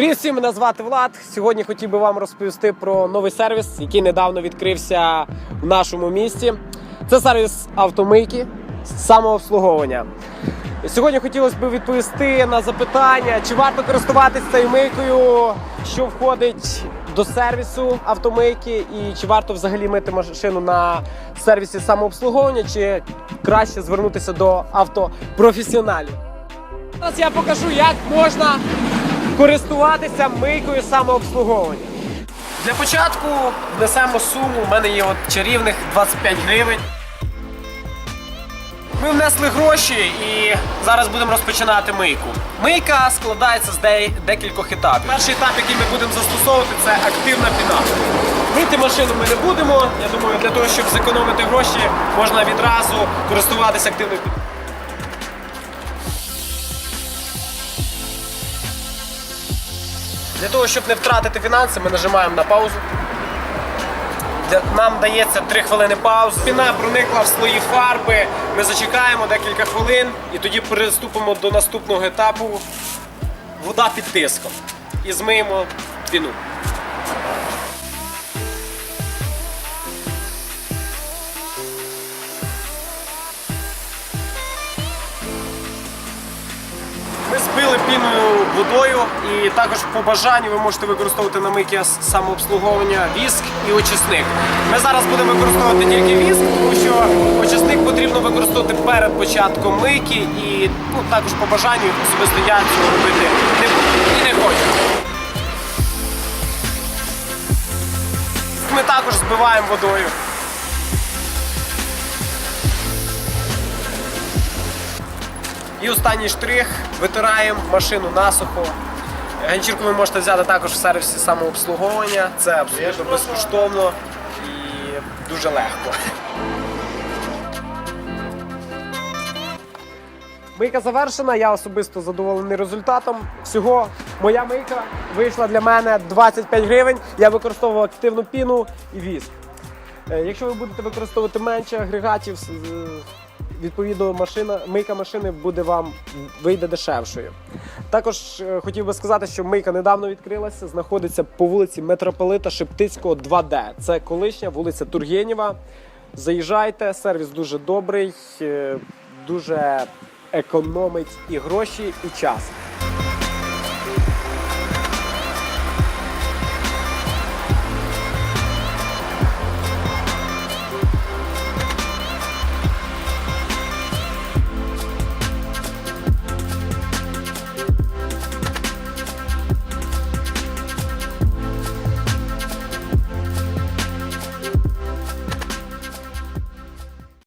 Привіт всім, мене звати Влад. Сьогодні хотів би вам розповісти про новий сервіс, який недавно відкрився в нашому місті. Це сервіс автомийки самообслуговування. Сьогодні хотілося б відповісти на запитання, чи варто користуватися цією мийкою, що входить до сервісу автомийки, і чи варто взагалі мити машину на сервісі самообслуговування, чи краще звернутися до автопрофесіоналів. Зараз я покажу, як можна користуватися мийкою самообслуговування. Для початку внесемо суму. У мене є от чарівних 25 гривень. Ми внесли гроші і зараз будемо розпочинати мийку. Мийка складається з де- декількох етапів. Перший етап, який ми будемо застосовувати, це активна піна. Мити машину ми не будемо. Я думаю, для того, щоб зекономити гроші, можна відразу користуватися активною піною. Для того, щоб не втратити фінанси, ми нажимаємо на паузу. Нам дається 3 хвилини пауз. Піна проникла в слої фарби. Ми зачекаємо декілька хвилин і тоді приступимо до наступного етапу. Вода під тиском. І змиємо піну. Збили водою і також по бажанню ви можете використовувати на мийки самообслуговування віск і очисник. Ми зараз будемо використовувати тільки віск, тому що очисник потрібно використовувати перед початком мийки і ну, також по бажанню особисто я цього робити не буду і не хочу. Ми також збиваємо водою. І останній штрих витираємо машину насухо. Ганчірку ви можете взяти також в сервісі самообслуговування. Це абсолютно безкоштовно і дуже легко. Мийка завершена, я особисто задоволений результатом. Всього моя мийка вийшла для мене 25 гривень. Я використовував активну піну і віск. Е, Якщо ви будете використовувати менше агрегатів, відповідно машина, мийка машини буде вам вийде дешевшою. Також е, хотів би сказати, що мийка недавно відкрилася, знаходиться по вулиці Митрополита Шептицького 2D. Це колишня вулиця Тургенєва. Заїжджайте, сервіс дуже добрий, е, дуже економить і гроші, і час.